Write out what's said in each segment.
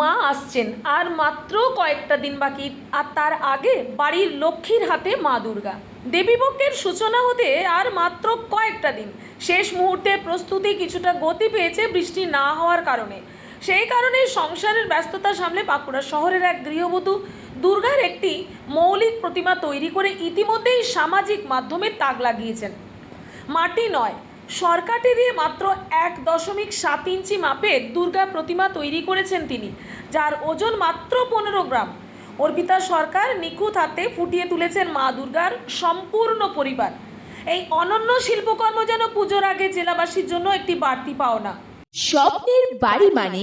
মা আসছেন, আর মাত্র কয়েকটা দিন বাকি, আর তার আগে বাড়ির লক্ষ্মীর হাতে মা দুর্গা। দেবীপক্ষের সূচনা হতে আর মাত্র কয়েকটা দিন। শেষ মুহূর্তে প্রস্তুতি কিছুটা গতি পেয়েছে বৃষ্টি না হওয়ার কারণে। সেই কারণে সংসারের ব্যস্ততা সামলে বাঁকুড়া শহরের এক গৃহবধূ দুর্গার একটি মৌলিক প্রতিমা তৈরি করে ইতিমধ্যেই সামাজিক মাধ্যমে তাক লাগিয়েছেন। মাটি নয় সরকাটি দিয়ে মাত্র এক দশমিক সাত ইঞ্চি মাপের দুর্গা প্রতিমা তৈরি করেছেন তিনি, যার ওজন মাত্র পনেরো গ্রাম। অর্পিতা সরকার নিখুঁত হাতে ফুটিয়ে তুলেছেন মা দুর্গার সম্পূর্ণ পরিবার। এই অনন্য শিল্পকর্ম যেন পুজোর আগে জেলাবাসীর জন্য একটি বাড়তি পাওনা। স্বপ্নের বাড়ি মানে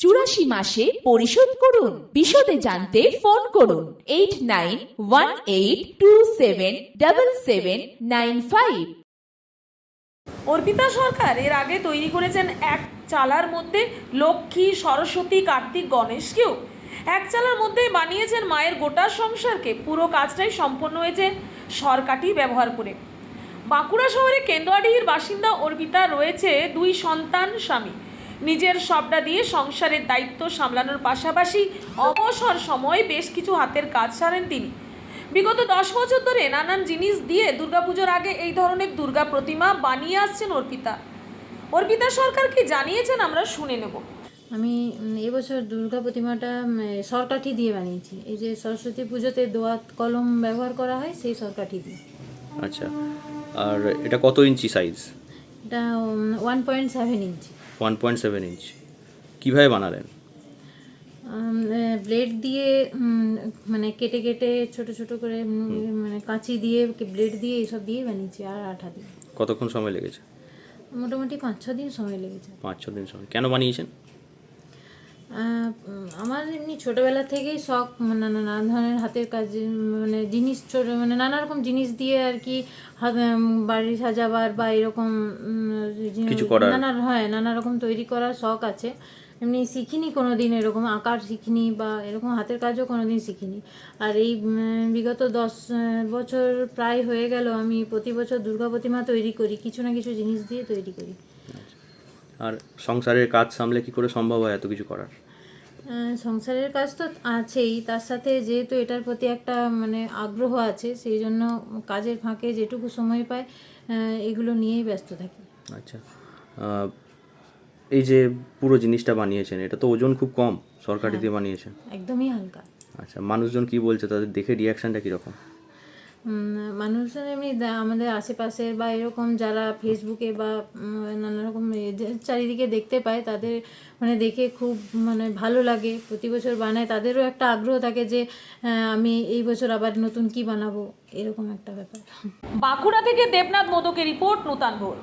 চুরাশি মাসে পরিশোধ করুন। বিশদে জানতে ফোন করুন। Eight nine one eight two seven double seven nine five Arpita Sarkar এর আগে তৈরি করেছেন এক চালার মধ্যে লক্ষ্মী, সরস্বতী, কার্তিক, গণেশকেও। এক চালার মধ্যেই বানিয়েছেন মায়ের গোটা সংসারকে। পুরো কাজটাই সম্পন্ন হয়েছে সরকাটি ব্যবহার করে। বাঁকুড়া শহরে কেন্দুয়াডিহির বাসিন্দা অর্পিতা রয়েছে দুই সন্তান, স্বামী। নিজের সবটা দিয়ে সংসারের দায়িত্ব সামলানোর পাশাপাশি অবসর সময় বেশ কিছু হাতের কাজ সারেন তিনি। বিগত দশ বছর ধরে নানান জিনিস দিয়ে দুর্গাপুজোর আগে এই ধরনের দুর্গা প্রতিমা বানিয়ে আসছেন অর্পিতা। অর্পিতা সরকার কি জানিয়েছেন আমরা শুনে নেব। আমি এবছর দুর্গা প্রতিমাটা সরকাঠি দিয়ে বানিয়েছি। এই যে সরস্বতী পুজোতে দোয়াত কলম ব্যবহার করা হয় সেই সরকাঠি দিয়ে। আচ্ছা। আর এটা কত ইঞ্চি সাইজ এটা one point seven inch one point seven inch কীভাবে বানালেন? ব্লেড দিয়ে মানে কেটে কেটে ছোট ছোট করে মানে কাঁচি দিয়ে ব্লেড দিয়ে এইসব দিয়ে বানিয়েছি আর আঠা দিয়ে। কতক্ষণ সময় লেগেছে? মোটামুটি পাঁচ ছ দিন সময় লেগেছে। পাঁচ ছ দিন সময়। কেন বানিয়েছেন? আমার এমনি ছোটবেলা থেকেই শখ মানে নানা ধরনের হাতের কাজ মানে জিনিস ছোট মানে নানা রকম জিনিস দিয়ে আর কি বাড়ি সাজাবার বা এরকম। নানা হয় নানা রকম তৈরি করার শখ আছে। এমনি শিখিনি কোনো দিন এরকম আঁকার শিখিনি বা এরকম হাতের কাজও কোনো দিন শিখিনি। আর এই বিগত দশ বছর প্রায় হয়ে গেল আমি প্রতি বছর দুর্গা প্রতিমা তৈরি করি কিছু না কিছু জিনিস দিয়ে তৈরি করি। আর সংসারের কাজ সামলে কি করে সম্ভব হয় এত কিছু করার? সংসারের কাজ তো আছেই তার সাথে যেহেতু এটার প্রতি একটা মানে আগ্রহ আছে সেই জন্য কাজের ফাঁকে যেটুকু সময় আহ, এগুলো নিয়েই ব্যস্ত থাকি। আচ্ছা। এই যে পুরো জিনিসটা বানিয়েছেন এটা তো ওজন খুব কম সরকারি দিয়ে বানিয়েছেন। একদমই হালকা। আচ্ছা মানুষজন কি বলছে তাদের দেখে রিয়াকশনটা কীরকম? মানুষজন এমনি আমাদের আশেপাশের বা এরকম যারা ফেসবুকে বা নানা রকম চারিদিকে দেখতে পায়, তাদের মানে দেখে খুব মানে ভালো লাগে। প্রতি বছর বানায়, তাদেরও একটা আগ্রহ থাকে যে আমি এই বছর আবার নতুন কি বানাবো, এরকম একটা ব্যাপার। বাঁকুড়া থেকে দেবনাথ মোদকের রিপোর্ট, নূতন ভোর